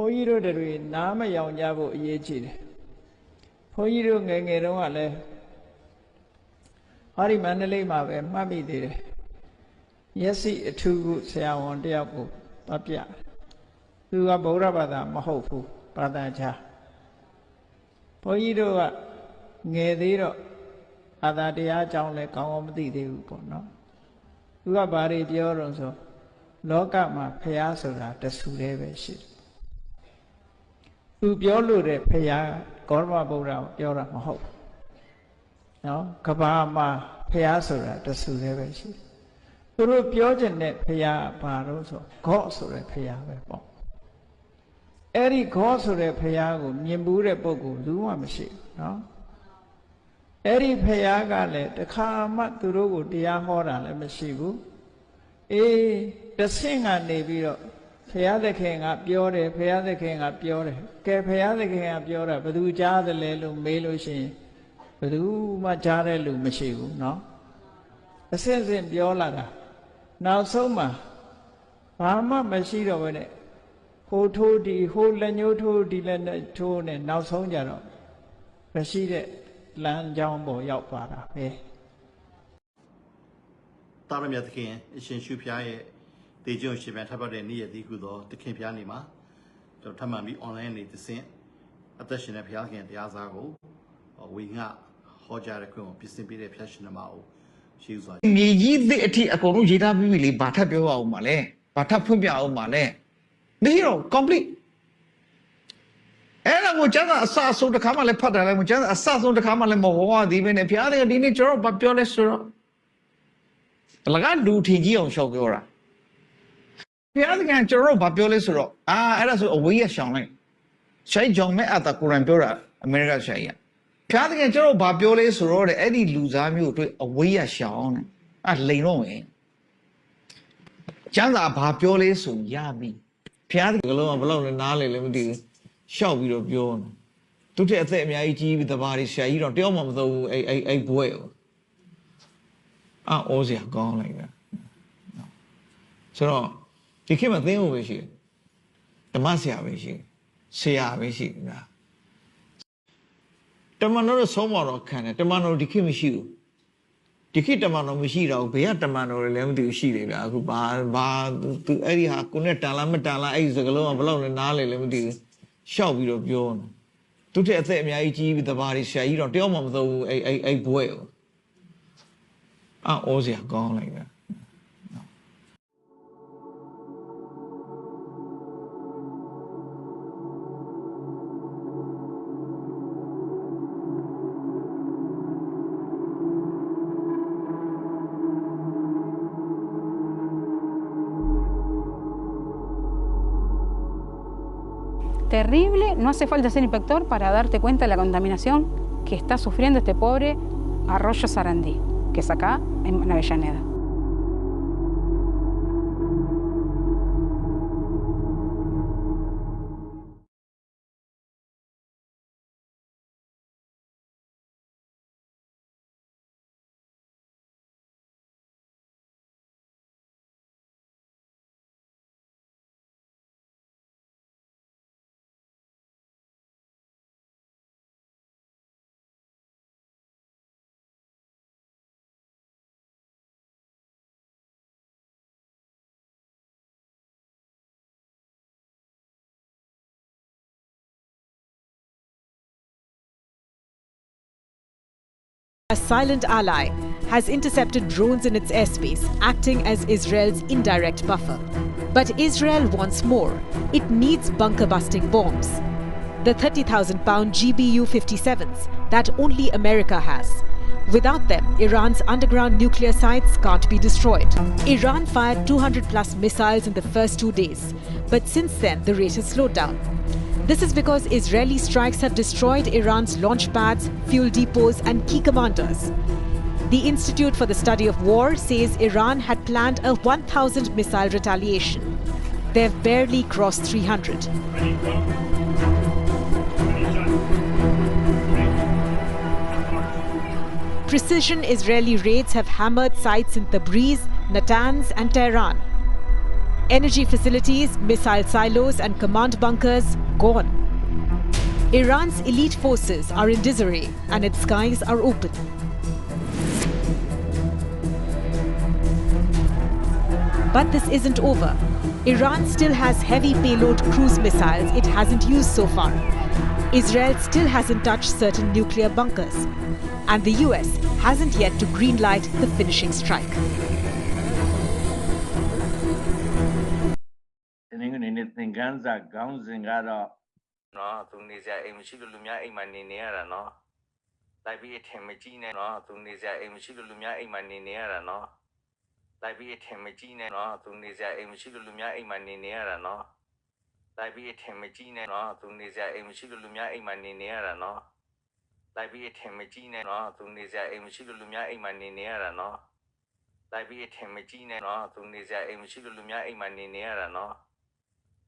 ဘုန်းကြီးတို့တွေနားမယောင်ကြဖို့အရေးကြီးတယ်ဘုန်းကြီးတို့ငယ်ငယ်တုန်းကလည်းဟောဒီမန္တလေးမှာပဲမှတ်မိသေးတယ်မျက်စိအထူးခုဆရာဝန်တယောက်ကိုသွားပြသူကဗုဒ္ဓဘာသာမဟုတ်ဘူးဘာသာခြားဘုန်းကြီးတို့ကငယ်သေးတော့အာသာတရားအကြောင်းလည်းကောင်းကောင်းမသိသေးဘူးပေါ့နော်သူကဘာတွေပြောတော့ဆိုလောကမှာဖះဆိုတာတဆူတည်းပဲရှိတယ် သူပြောလို့တဲ့ဖះကောရမဗုဒ္ဓပြောတာမဟုတ်နော်ကဘာမှာဖះဆိုတာတဆူတည်းပဲရှိတယ်သူတို့ပြောခြင်းနဲ့ဖះဘာလို့ဆိုဂေါ့ဆိုတဲ့ဖះပဲပေါ့အဲ့ဒီဂေါ့ဆိုတဲ့ဖះကိုမြင်ဘူးတဲ့ပုဂ္ဂိုလ်ဘူးမှမရှိဘူးနော်အဲ့ဒီဖះကလည်းတခါမှသူတို့ကိုတရားဟောတာလည်းမရှိဘူးအေးတဆင့်ကနေပြီးတော့ ဖះသခင်ကပြောတယ်ဖះသခင်ကပြောတယ်ကဲဖះသခင်ကပြောတာဘယ်သူကြားသလဲလို့မေးလို့ရှိရင်ဘယ်သူမှကြားတဲ့လူမရှိဘူးเนาะအစင်စင်ပြောလာတာနောက်ဆုံးမှာဘာမှမရှိတော့ဘဲနဲ့ဟိုထိုးဒီဟိုလက်ညှိုးထိုးဒီလက်ထိုးနဲ့နောက်ဆုံးကြတော့မရှိတဲ့လမ်းကြောင်းပေါ်ရောက်သွားတာပဲ တာရမြတ်သခင်အရှင်ရှုဖျားရဲ့ တေကျုံရှင်ပြန်ထပ်ပတ်တဲ့နေ့ရက်ဒီခုသောသခင်ဖျားနေမှာကျွန်တော်ထပ်မံပြီး online နေသစင်အသက်ရှင်တဲ့ဖျားခင်တရားစားကိုဝေငှဟောကြားတဲ့ခွင့်ကိုပြင်ဆင်ပေးတဲ့ဖျားရှင်နမကိုရှိဥစွာမြေကြီးသစ်အထိအကုန်လုံးရေးထားပြီးပြီလေဘာထပ်ပြောအောင်ပါလဲဘာထပ်ဖွင့်ပြအောင်ပါလဲမရှိတော့ complete အဲ့ဒါကိုကျန်တာအစအဆုံးတစ်ခါမှလည်းဖတ်တယ်လည်းမကျန်တာအစအဆုံးတစ်ခါမှလည်းမဟောရသေးပဲနဲ့ဖျားတယ်ဒီနေ့ကျွန်တော်ဘာပြောလဲဆိုတော့လကလူထင်ကြီးအောင်ရှောက်ပြောတာ ဖျားတယ်ကကျွန်တော်ဘာပြောလဲဆိုတော့အာအဲ့ဒါဆိုအဝေးရရှောင်းလိုက်ရှိုင်းဂျောင်မဲအတာကိုရန်ပြောတာအမေရိကရှိုင်းရဖျားတကယ်ကျွန်တော်ဘာပြောလဲဆိုတော့တဲ့အဲ့ဒီလူစားမျိုးတို့အဝေးရရှောင်းတဲ့အဲ့လိန်တော့ဝင်ကျမ်းစာဘာပြောလဲဆိုရပြီဖျားတကယ်လုံးကဘလောက်လဲနားလေလည်းမသိဘူးရှောက်ပြီးတော့ပြောနေသူတဲ့အသက်အများကြီးကြီးပြီးတဘာတွေဆရာကြီးတော့တယောက်မှမသုံးဘူးအဲ့အဲ့အဲ့ဘွဲ့ကိုအော်စရာကောင်းလိုက်တာဆိုတော့ ဒီခေတ်မှာသင်ဖို့ပဲရှိတယ်ဓမ္မဆရာပဲရှိတယ်ဆရာပဲရှိတယ်ဗျာတမန်တော်တို့ဆုံးမတော်ခံတယ်တမန်တော်ဒီခေတ်မရှိဘူးဒီခေတ်တမန်တော်မရှိတော့ဘူးဘယ်ကတမန်တော်တွေလည်းမသိဘူးရှိတယ်ဗျာအခုဘာဘာသူအဲ့ဒီဟာကိုနဲ့တန်လားမတန်လားအဲ့ဒီစကလုံးကဘယ်လောက်လဲနားလေလည်းမသိဘူးရှောက်ပြီးတော့ပြောနေသူတဲ့အသက်အများကြီးကြီးပြီးတဘာတွေဆရာကြီးတော့တယောက်မှမသုံးဘူးအဲ့အဲ့အဲ့ဘွဲ့ကိုအော်စရာကောင်းလိုက်တာ Terrible, no hace falta ser inspector para darte cuenta de la contaminación que está sufriendo este pobre arroyo Sarandí, que es acá en Avellaneda. A silent ally has intercepted drones in its airspace, acting as Israel's indirect buffer. But Israel wants more. It needs bunker busting bombs. The 30,000 pound GBU 57s that only America has. Without them, Iran's underground nuclear sites can't be destroyed. Iran fired 200 plus missiles in the first two days, but since then, the rate has slowed down. This is because Israeli strikes have destroyed Iran's launch pads, fuel depots, and key commanders. The Institute for the Study of War says Iran had planned a 1,000 missile retaliation. They've barely crossed 300. Precision Israeli raids have hammered sites in Tabriz, Natanz, and Tehran. Energy facilities, missile silos, and command bunkers gone. Iran's elite forces are in disarray and its skies are open. But this isn't over. Iran still has heavy payload cruise missiles it hasn't used so far. Israel still hasn't touched certain nuclear bunkers. And the US hasn't yet to greenlight the finishing strike. နွေနေ့သင်ခန်းစာခေါင်းစဉ်ကတော့နော်သူနေစရာအိမ်မရှိလို့လူများအိမ်မှာနေနေရတာနော်လိုက်ပြီးအထင်မကြီးနဲ့နော်သူနေစရာအိမ်မရှိလို့လူများအိမ်မှာနေနေရတာနော်လိုက်ပြီးအထင်မကြီးနဲ့နော်သူနေစရာအိမ်မရှိလို့လူများအိမ်မှာနေနေရတာနော်လိုက်ပြီးအထင်မကြီးနဲ့နော်သူနေစရာအိမ်မရှိလို့လူများအိမ်မှာနေနေရတာနော်လိုက်ပြီးအထင်မကြီးနဲ့နော်သူနေစရာအိမ်မရှိလို့လူများအိမ်မှာနေနေရတာနော်လိုက်ပြီးအထင်မကြီးနဲ့နော်သူနေစရာအိမ်မရှိလို့လူများအိမ်မှာနေနေရတာနော်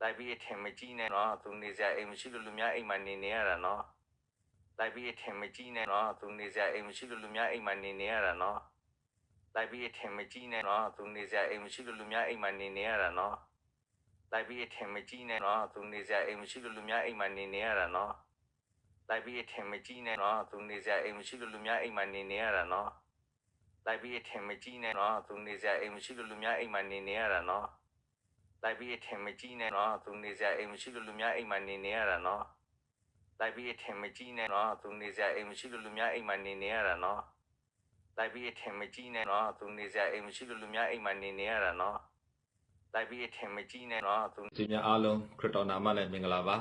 လိုက်ပြီးအထင်မကြီးနဲ့နော်သူနေစရာအိမ်မရှိလို့လူများအိမ်မှာနေနေရတာနော်လိုက်ပြီးအထင်မကြီးနဲ့နော်သူနေစရာအိမ်မရှိလို့လူများအိမ်မှာနေနေရတာနော်လိုက်ပြီးအထင်မကြီးနဲ့နော်သူနေစရာအိမ်မရှိလို့လူများအိမ်မှာနေနေရတာနော်လိုက်ပြီးအထင်မကြီးနဲ့နော်သူနေစရာအိမ်မရှိလို့လူများအိမ်မှာနေနေရတာနော်လိုက်ပြီးအထင်မကြီးနဲ့နော်သူနေစရာအိမ်မရှိလို့လူများအိမ်မှာနေနေရတာနော်လိုက်ပြီးအထင်မကြီးနဲ့နော်သူနေစရာအိမ်မရှိလို့လူများအိမ်မှာနေနေရတာနော် လိုက်ပြီးအထင်မကြီးနဲ့နော်သူနေစရာအိမ်မရှိလို့လူများအိမ်မှာနေနေရတာနော်လိုက်ပြီးအထင်မကြီးနဲ့နော်သူနေစရာအိမ်မရှိလို့လူများအိမ်မှာနေနေရတာနော်လိုက်ပြီးအထင်မကြီးနဲ့နော်သူနေစရာအိမ်မရှိလို့လူများအိမ်မှာနေနေရတာနော်လိုက်ပြီးအထင်မကြီးနဲ့နော်သူဒီများအားလုံးခရစ်တော်နာမနဲ့မင်္ဂလာပါ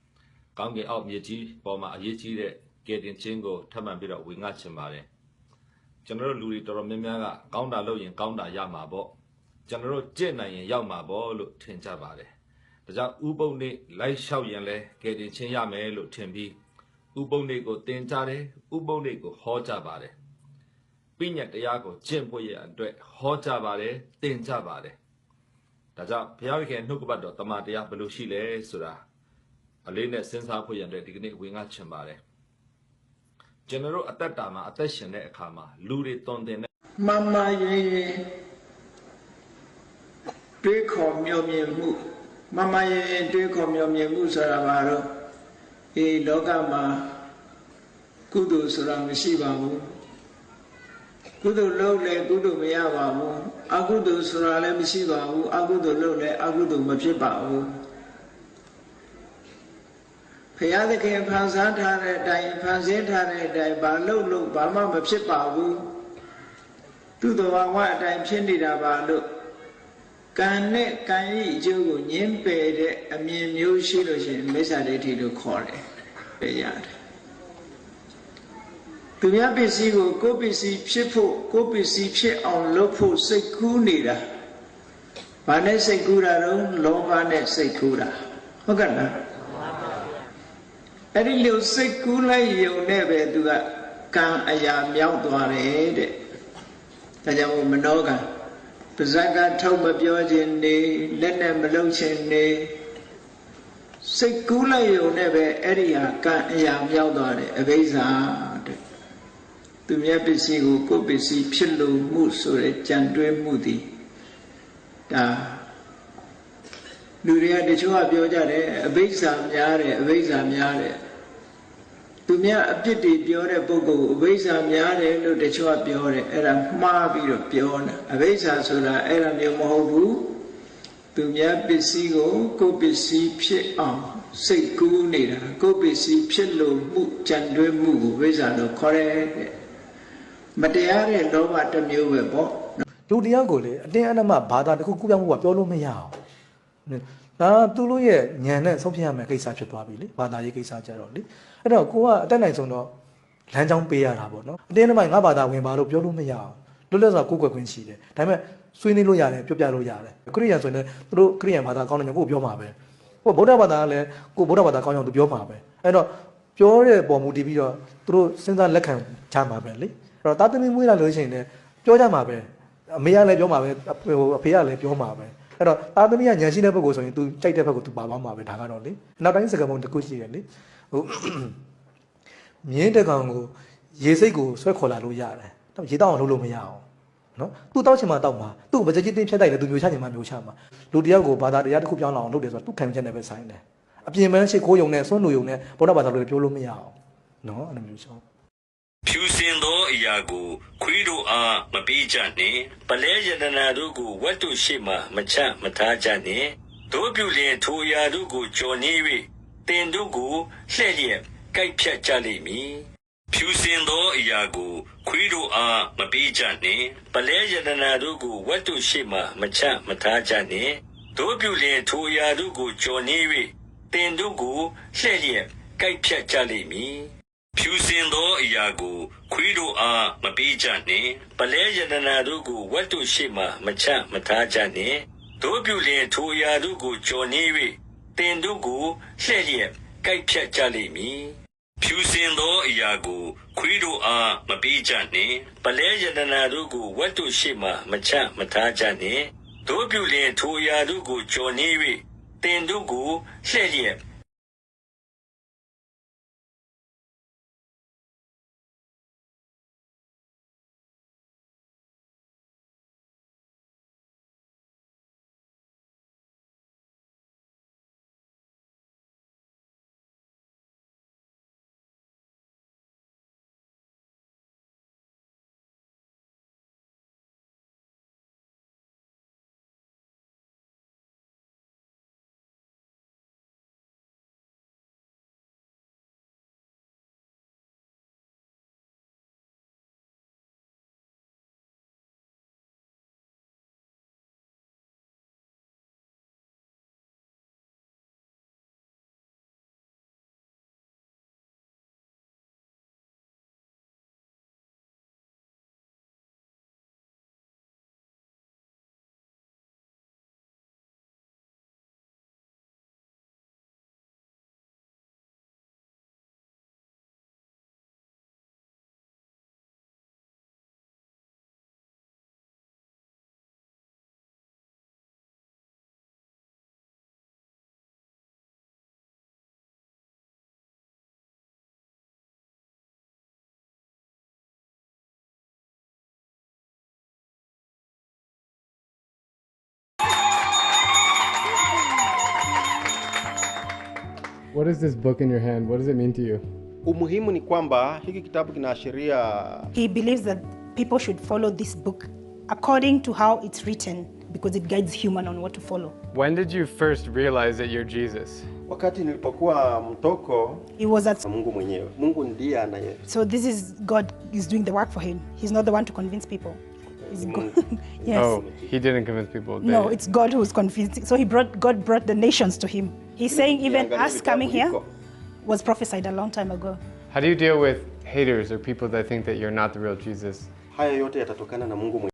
။ကောင်းကင်အောက်မြေကြီးပေါ်မှာအရေးကြီးတဲ့ကယ်တင်ခြင်းကိုထပ်မံပြီးတော့ဝေငှချင်ပါတယ်။ကျွန်တော်တို့လူတွေတော်တော်များများကကောင်းတာလုပ်ရင်ကောင်းတာရမှာပေါ့။ ကျွန်တော်တို့ကြင့်နိုင်ရင်ရောက်မှာပေါ့လို့ထင်ကြပါတယ်။ဒါကြောင့်ဥပုံနေလိုက်လျှောက်ရင်လဲကယ်တင်ခြင်းရမယ်လို့ထင်ပြီးဥပုံနေကိုသင်ကြားတယ်ဥပုံနေကိုဟောကြပါတယ်။ပြည့်ညတ်တရားကိုကျင့်ဖို့ရအတွက်ဟောကြပါတယ်သင်ကြပါတယ်။ဒါကြောင့်ဘုရားသခင်နှုတ်ကပတ်တော်တမန်တရားဘယ်လိုရှိလဲဆိုတာအလေးနဲ့စဉ်းစားဖို့ရတဲ့ဒီကနေ့ဝင်ငါချင်ပါတယ်ကျွန်တော်တို့အသက်တာမှာအသက်ရှင်တဲ့အခါမှာလူတွေတုံတင်တဲ့မမရေးရေး တွေးခေါ်မျှော်မြင်မှုမမရေးရေးတွေးခေါ်မျှော်မြင်မှုဆိုတာဘာလို့ဒီလောကမှာကုသိုလ်ဆိုတာမရှိပါဘူးကုသိုလ်လုပ်လဲကုသိုလ်မရပါဘူးအကုသိုလ်ဆိုတာလည်းမရှိပါဘူးအကုသိုလ်လုပ်လဲအကုသိုလ်မဖြစ်ပါဘူးဖရာသခင်ဖန်ဆန်းထားတဲ့အတိုင်းဖန်ဆင်းထားတဲ့အတိုင်းဘာလုပ်လို့ဘာမှမဖြစ်ပါဘူးသူ့တော်ဝအတိုင်းဖြစ်နေတာပါလို့ ကံနဲ့ကံဤအကျိုးကိုညင်းပယ်တဲ့အမြင်မျိုးရှိလို့ရှိရင်မိစ္ဆာဒိဋ္ဌိလို့ခေါ်တယ်ပယ်ရတယ်သူများပစ္စည်းကိုကိုယ်ပစ္စည်းဖြစ်ဖို့ကိုယ်ပစ္စည်းဖြစ်အောင်လုပ်ဖို့စိတ်ကူးနေတာဘာနဲ့စိတ်ကူးတာတော့လောဘနဲ့စိတ်ကူးတာဟုတ်ကဲ့လားအဲ့ဒီလိုစိတ်ကူးလိုက်ယုံနဲ့ပဲသူကကံအရာမြောက်သွားတယ်တဲ့ဒါကြောင့်မနောက ပါဇက်ကထုတ်မပြောခြင်းနေလက်နဲ့မလုံခြင်းနေစိတ်ကူးလိုက်ရုံနဲ့ပဲအဲ့ဒီဟာကံအရာမြောက်သွားတယ်အဘိဇ္ဇာတဲ့သူမြတ်ပစ္စည်းကိုကိုယ်ပစ္စည်းဖြစ်လို့မှုဆိုတဲ့ကြံတွဲမှုသည်ဒါလူတွေကတချို့ကပြောကြတယ်အဘိဇ္ဇာများတယ်အဘိဇ္ဇာများတယ် သူများအပြစ်တွေပြောတဲ့ပုဂ္ဂိုလ်ကိုအဘိဇ္ဇာများတယ်လို့တချို့ကပြောတယ်အဲ့ဒါမှားပြီးတော့ပြောတာအဘိဇ္ဇာဆိုတာအဲ့ဒါမျိုးမဟုတ်ဘူးသူများပစ္စည်းကိုကိုယ်ပစ္စည်းဖြစ်အောင်စိတ်ကူးနေတာကိုယ်ပစ္စည်းဖြစ်လို့မှုကြံတွဲမှုကိုဝိဇ္ဇာလို့ခေါ်တယ်တဲ့မတရားတဲ့လောဘတစ်မျိုးပဲပေါ့လူတရားကိုလေအတင်းအဓမ္မဘာသာတစ်ခုကူးပြောင်းမှုကပြောလို့မရအောင်ဒါသူတို့ရဲ့ညံနဲ့ဆုံးဖြတ်ရမယ့်ကိစ္စဖြစ်သွားပြီလေဘာသာရေးကိစ္စကြတော့လေ အဲ့တော့ကိုကအတက်နိုင်ဆုံးတော့လမ်းကြောင်းပေးရတာပေါ့နော်အတင်းအဓမ္မငါဘာသာဝင်ပါလို့ပြောလို့မရအောင်လွတ်လပ်စွာကိုယ်ကွယ်ခွင့်ရှိတယ်ဒါပေမဲ့ဆွေးနွေးလို့ရတယ်ပြောပြလို့ရတယ်ခရိယန်ဆိုရင်လည်းသူတို့ခရိယန်ဘာသာကောင်းတယ်ညကိုပြောမှာပဲဟိုဗုဒ္ဓဘာသာကလည်းကိုဗုဒ္ဓဘာသာကောင်းအောင်သူပြောမှာပဲအဲ့တော့ပြောတဲ့ပုံမူတည်ပြီးတော့သူတို့စဉ်းစားလက်ခံချမှာပဲလေအဲ့တော့တာသမီမွေးလာလို့ရှိရင်လည်းပြောကြမှာပဲအမေကလည်းပြောမှာပဲဟိုအဖေကလည်းပြောမှာပဲအဲ့တော့အာသမီးကညံရှိတဲ့ဘက်ကိုဆိုရင် तू ကြိုက်တဲ့ဘက်ကို तू ပါသွားမှာပဲဒါကတော့လေနောက်တိုင်းစကားပုံတစ်ခုရှိတယ်လေ ဟိုမြင်းတကောင်ကိုရေစိတ်ကိုဆွဲခေါ်လာလို့ရတယ်တော့ရေတောက်အောင်လုပ်လို့မရအောင်နော်သူတောက်ချင်မှတောက်မှာသူ့ဗကြကြီးတင်းဖြတ်တိုက်တယ်သူမျိုးချချင်မှမျိုးချမှာလူတယောက်ကိုဘာသာတရားတစ်ခုပြောင်းလာအောင်လုပ်တယ်ဆိုတော့သူ့ခံယူချက်နဲ့ပဲဆိုင်တယ်အပြင်ပန်းရှိခိုးယုံနဲ့စွန့်လူယုံနဲ့ဗုဒ္ဓဘာသာလိုပြောလို့မရအောင်နော်အဲ့လိုမျိုးရှောင်းဖြူစင်သောအရာကိုခွေးတို့အားမပေးကြနှင့်ပလဲယတနာတို့ကိုဝတ်တို့ရှိမှမချမထားကြနှင့်တို့ပြုလျင်ထိုအရာတို့ကိုကြော်နေ၍ တင်တို့ကိုလှဲ့လျက်ကိုက်ဖြတ်ကြလိမ့်မည်ဖြူစင်သောအရာကိုခွေးတို့အားမပေးကြနှင့်ပလဲယတနာတို့ကိုဝတ်တို့ရှိမှမချမထားကြနှင့်တို့ပြုလျင်ထိုအရာတို့ကိုကြော်နေ၍တင်တို့ကိုလှဲ့လျက်ကိုက်ဖြတ်ကြလိမ့်မည်ဖြူစင်သောအရာကိုခွေးတို့အားမပေးကြနှင့်ပလဲယတနာတို့ကိုဝတ်တို့ရှိမှမချမထားကြနှင့်တို့ပြုလျင်ထိုအရာတို့ကိုကြော်နေ၍ တင်တို့ကိုလှဲ့လျက်ကိုက်ဖြတ်ကြလိမ့်မည်ဖြူစင်သောအရာကိုခွေးတို့အားမပေးကြနှင့်ပလဲယတနာတို့ကိုဝတ်တို့ရှိမှမချမထားကြနှင့်တို့ပြုလျင်ထိုအရာတို့ကိုကြော်နေ၍တင်တို့ကိုလှဲ့လျက် What is this book in your hand? What does it mean to you? Umuhimu ni kwamba hiki kitabu kinaashiria He believes that people should follow this book according to how it's written because it guides human on what to follow. When did you first realize that you're Jesus? wakati nilipokuwa mtoko He was at Mungu mwenyewe. Mungu ndiye anaye so this is God is doing the work for him. He's not the one to convince people. It's mm. God. yes. Oh, he didn't convince people. No, They- it's God who's convincing. So he brought God brought the nations to him. He's saying even us coming here was prophesied a long time ago. How do you deal with haters or people that think that you're not the real Jesus?